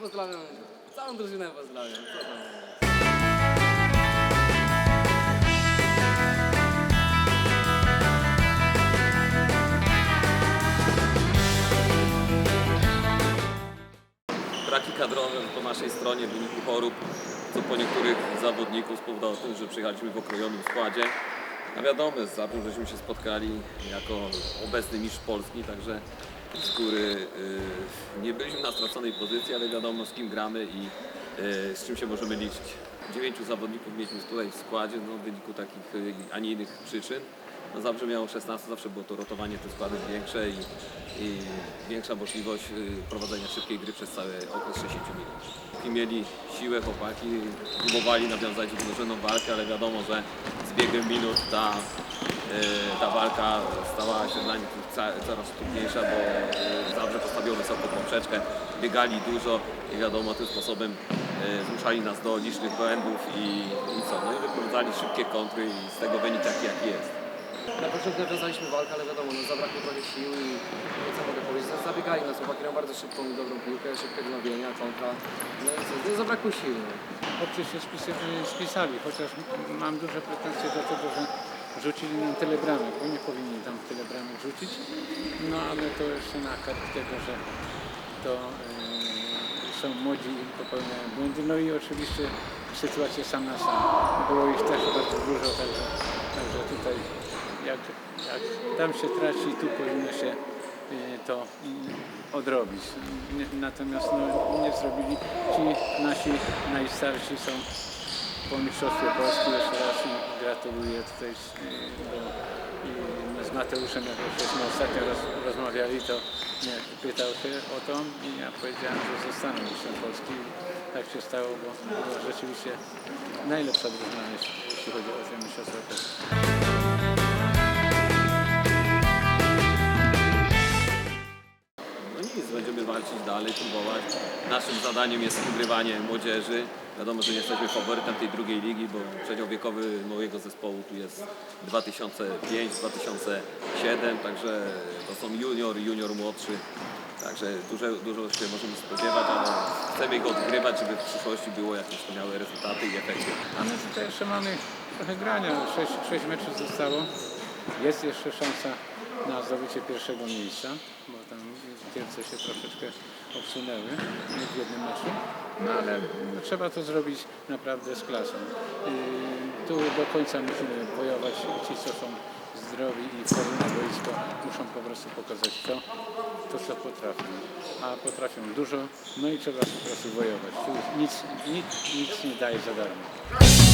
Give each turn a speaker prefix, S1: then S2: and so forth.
S1: pozdrawiam. Całą drużynę pozdrawiam.
S2: Braki kadrowe po naszej stronie w wyniku chorób, co po niektórych zawodników spowodowało tym, że przyjechaliśmy w okrojonym składzie. A wiadomo, z Zabrą żeśmy się spotkali jako obecny mistrz Polski, także z góry y, nie byliśmy na straconej pozycji, ale wiadomo z kim gramy i y, z czym się możemy liczyć. Dziewięciu zawodników mieliśmy tutaj w składzie no, w wyniku takich, y, a nie innych przyczyn. No zawsze miało 16, zawsze było to rotowanie tych składów większe i, i większa możliwość prowadzenia szybkiej gry przez cały okres 60 minut. I mieli siłę chłopaki, próbowali nawiązać wynużoną walkę, ale wiadomo, że z biegiem minut ta, ta walka stała się dla nich coraz trudniejsza, bo y, Zabrze postawiło wysoką poprzeczkę, biegali dużo i wiadomo, tym sposobem y, zmuszali nas do licznych błędów i, i co, no i wyprowadzali szybkie kontry i z tego wynik taki jaki jest.
S1: Na początku nawiązaliśmy walkę, ale wiadomo, no, zabrakło trochę sił i no, co mogę powiedzieć, za- zabiegali nas, chłopaki mają bardzo szybką i dobrą piłkę, szybkie wznowienia, kontra. No i co, no, zabrakło sił. No.
S3: Chłopcy się spisy- spisali, chociaż mam duże pretensje do tego, że rzucili nam tyle bramek, bo nie powinni tam tyle bramek rzucić. No ale to jeszcze na karb tego, że to e, są młodzi i popełniają błędy. No i oczywiście sytuacje sam na sam. Było ich też bardzo dużo, także, także tutaj jak, jak tam się traci, tu powinno się e, to mm, odrobić. Natomiast no, nie zrobili. Ci nasi najstarsi są po mistrzostwie Polski jeszcze raz gratuluję tutaj z, i z Mateuszem, jak żeśmy ostatnio roz, rozmawiali, to mnie pytał się o to i ja powiedziałem, że zostanę mistrzem Polski. Tak się stało, bo była rzeczywiście najlepsza drużyna, jeśli chodzi o te mistrzostwa Polski.
S2: Naszym zadaniem jest wygrywanie młodzieży. Wiadomo, że nie jesteśmy faworytem tej drugiej ligi, bo przedział wiekowy mojego zespołu tu jest 2005-2007, także to są junior, junior młodszy. Także dużo, dużo się możemy spodziewać, ale chcemy ich odgrywać, żeby w przyszłości było jakieś wspaniałe rezultaty i efekty.
S3: A my tutaj jeszcze mamy trochę grania, 6, 6 meczów zostało. Jest jeszcze szansa na zdobycie pierwszego miejsca, bo tam Kielce się troszeczkę obsunęły w jednym meczu. No ale trzeba to zrobić naprawdę z klasą. Tu do końca musimy bojować. Ci, co są zdrowi i wchodzą na boisko, muszą po prostu pokazać to, to co potrafią. A potrafią dużo, no i trzeba po prostu bojować. Tu nic, nic, nic nie daje za darmo.